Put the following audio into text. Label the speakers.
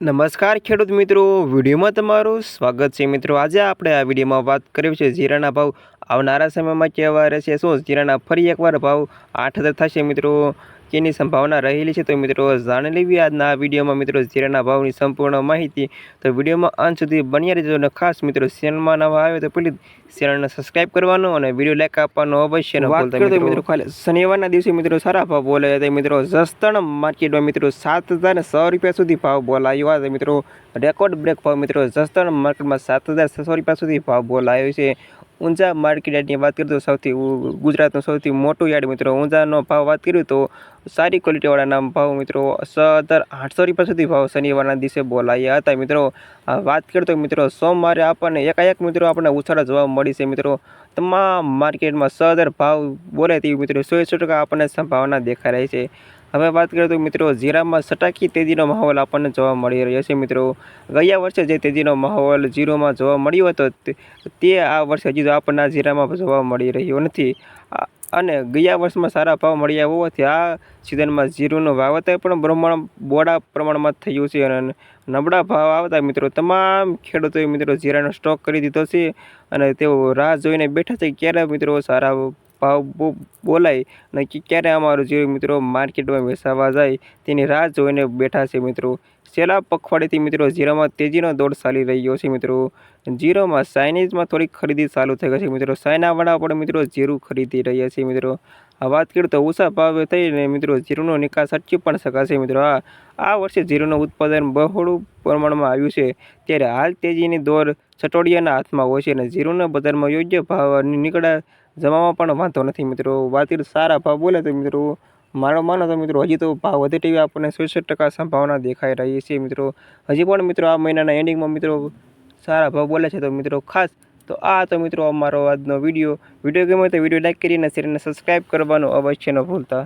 Speaker 1: નમસ્કાર ખેડૂત મિત્રો, વિડીયોમાં તમારું સ્વાગત છે. મિત્રો, આજે આપણે આ વિડીયોમાં વાત કરી છે જીરાના ભાવ. આવનારા સમયમાં કેવા રહેશે, શું જીરાના ફરી એકવાર ભાવ આઠ હજાર થશે? મિત્રો કેની સંભાવના રહેલી છે તો મિત્રો જાણી લેવી આજના આ વિડીયોમાં મિત્રો જીરાના ભાવની સંપૂર્ણ માહિતી. તો વિડીયોમાં અંત સુધી બન્યા રહેજો અને ખાસ મિત્રો ચેનલમાં નવા આવે તો પ્લીઝ ચેનલને સબસ્ક્રાઇબ કરવાનો અને વીડિયો લાઈક આપવાનો અવશ્ય ન ભૂલતા મિત્રો. ખાલી શનિવારના દિવસે મિત્રો સારા ભાવ બોલાયા હતા. મિત્રો જસદણ માર્કેટમાં મિત્રો સાત હજાર સો રૂપિયા સુધી ભાવ બોલાયો છે મિત્રો. રેકોર્ડ બ્રેક ભાવ મિત્રો જસદણ માર્કેટમાં સાત હજાર છસો રૂપિયા સુધી ભાવ બોલાયો છે. ઊંઝા માર્કેટ યાર્ડની વાત કરીએ તો સૌથી ગુજરાતનું સૌથી મોટું યાર્ડ મિત્રો ઊંઝાનો ભાવ વાત કરીએ તો સારી ક્વોલિટીવાળાના ભાવ મિત્રો સત્તર આઠસો રૂપિયા સુધી ભાવ શનિવારના દિવસે બોલાયા હતા. મિત્રો વાત કરીએ તો મિત્રો સોમવારે આપણને એકાએક મિત્રો આપણને ઉછાળા જોવા મળી છે. મિત્રો, તમામ માર્કેટમાં સદર ભાવ બોલે તેવી મિત્રો સો સો ટકા આપણને સંભાવના દેખાઈ રહી છે. હવે વાત કરીએ તો મિત્રો જીરામાં સટાકી તેજીનો માહોલ આપણને જોવા મળી રહ્યો છે. મિત્રો, ગયા વર્ષે જે તેજીનો માહોલ જીરોમાં જોવા મળ્યો હતો તે- આ વર્ષે હજી આપણને જીરામાં જોવા મળી રહ્યો નથી. અને ગયા વર્ષમાં સારા ભાવ મળ્યા હોવાથી આ સિઝનમાં જીરુનું વાવેતર પણ પ્રમાણ બોડા પ્રમાણમાં થયું છે અને નબળા ભાવ આવતા મિત્રો, તમામ ખેડૂતોએ મિત્રો જીરાનો સ્ટોક કરી દીધો છે અને તેઓ રાહ જોઈને બેઠા છે ક્યારે મિત્રો સારા ભાવ બોલાય અને ક્યારે અમારું જીરું મિત્રો માર્કેટમાં વેચાવા જાય તેની રાહ જોઈને બેઠા છે મિત્રો. છેલ્લા પખવાડીથી મિત્રો જીરામાં તેજીનો દોડ ચાલી રહ્યો છે મિત્રો. જીરોમાં ચાઇનીઝમાં થોડીક ખરીદી ચાલુ થઈ ગઈ છે મિત્રો. ચાઇનાવાળા પણ મિત્રો જીરું ખરીદી રહ્યા છે મિત્રો. આ વાત કરીએ તો ઓછા ભાવે થઈને મિત્રો જીરુનો નિકાસ અટકી પણ શકાશે મિત્રો. આ આ વર્ષે જીરુનું ઉત્પાદન બહોળું પ્રમાણમાં આવ્યું છે. ત્યારે હાલ તેજીની દોર ચટોડિયાના હાથમાં હોય છે અને જીરુના બજારમાં યોગ્ય ભાવ નીકળ્યા જવામાં પણ વાંધો નથી મિત્રો. વાત કરીએ સારા ભાવ બોલે તો મિત્રો, મારો માનો તો મિત્રો, હજી તો ભાવ વધે તેવી આપણને સોળ ટકા સંભાવના દેખાઈ રહી છે મિત્રો. હજી પણ મિત્રો આ મહિનાના એન્ડિંગમાં મિત્રો સારા ભાવ બોલે છે તો મિત્રો ખાસ તો આ તો મિત્રો અમારો આજનો વીડિયો. વીડિયો ગમે તો વીડિયો લાઇક કરીને ચેનલને સબસ્ક્રાઈબ કરવાનું અવશ્ય ન ભૂલતા.